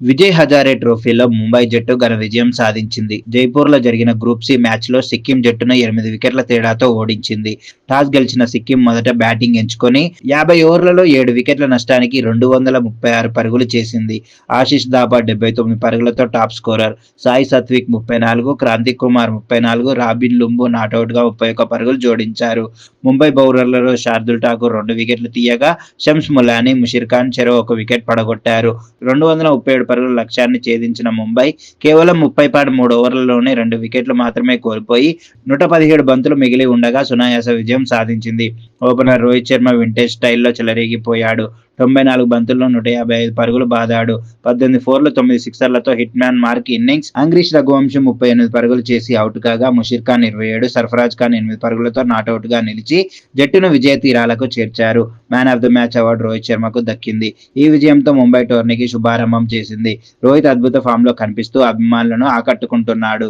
విజయ్ హజారే ట్రోఫీలో ముంబై జట్టు ఘన విజయం సాధించింది. జైపూర్లో జరిగిన గ్రూప్ సి మ్యాచ్లో సిక్కిం జట్టును ఎనిమిది వికెట్ల తేడాతో ఓడించింది. టాస్ గెలిచిన సిక్కిం మొదట బ్యాటింగ్ ఎంచుకొని యాభై ఓవర్లలో ఏడు వికెట్ల నష్టానికి రెండు వందల ముప్పై ఆరు పరుగులు చేసింది. ఆశిష్ దాబా డెబ్బై తొమ్మిది పరుగులతో టాప్ స్కోరర్. సాయి సత్విక్ ముప్పై నాలుగు క్రాంతి కుమార్ ముప్పై నాలుగు రాబిన్ లుంబు నాట్అవుట్గా ముప్పై ఒక్క పరుగులు జోడించారు. ముంబై బౌలర్లలో శార్దుల్ ఠాకూర్ రెండు వికెట్లు తీయగా షమ్స్ ములాని ముషిర్ ఖాన్ చెరో ఒక వికెట్ పడగొట్టారు. రెండు వందల ముప్పై ఏడు పరుగుల లక్ష్యాన్ని ఛేదించిన ముంబై కేవలం ముప్పై పాడు మూడు ఓవర్లలోనే రెండు వికెట్లు మాత్రమే కోల్పోయి నూట పదిహేడు బంతులు మిగిలి ఉండగా సునాయాస విజయం సాధించింది. ఓపెనర్ రోహిత్ శర్మ వింటేజ్ స్టైల్లో చెలరేగిపోయాడు. తొంభై నాలుగు బంతుల్లో నూట యాభై ఐదు పరుగులు బాదాడు. పద్దెనిమిది ఫోర్లు తొమ్మిది సిక్సర్లతో hitman mark innings. Angkrish Raghuvanshi ముప్పై ఎనిమిది పరుగులు చేసి అవుట్ కాగా ముషీర్ ఖాన్ ఇరవై ఏడు సర్ఫరాజ్ ఖాన్ ఎనిమిది పరుగులతో నాట్అవుట్గా నిలిచి జట్టును విజయ తీరాలకు చేర్చారు. Man of the match award Rohit శర్మకు దక్కింది. ఈ విజయంతో ముంబై టోర్నీకి శుభారంభం చేసింది. రోహిత్ అద్భుత ఫామ్లో కనిపిస్తూ అభిమానులను ఆకట్టుకుంటున్నాడు.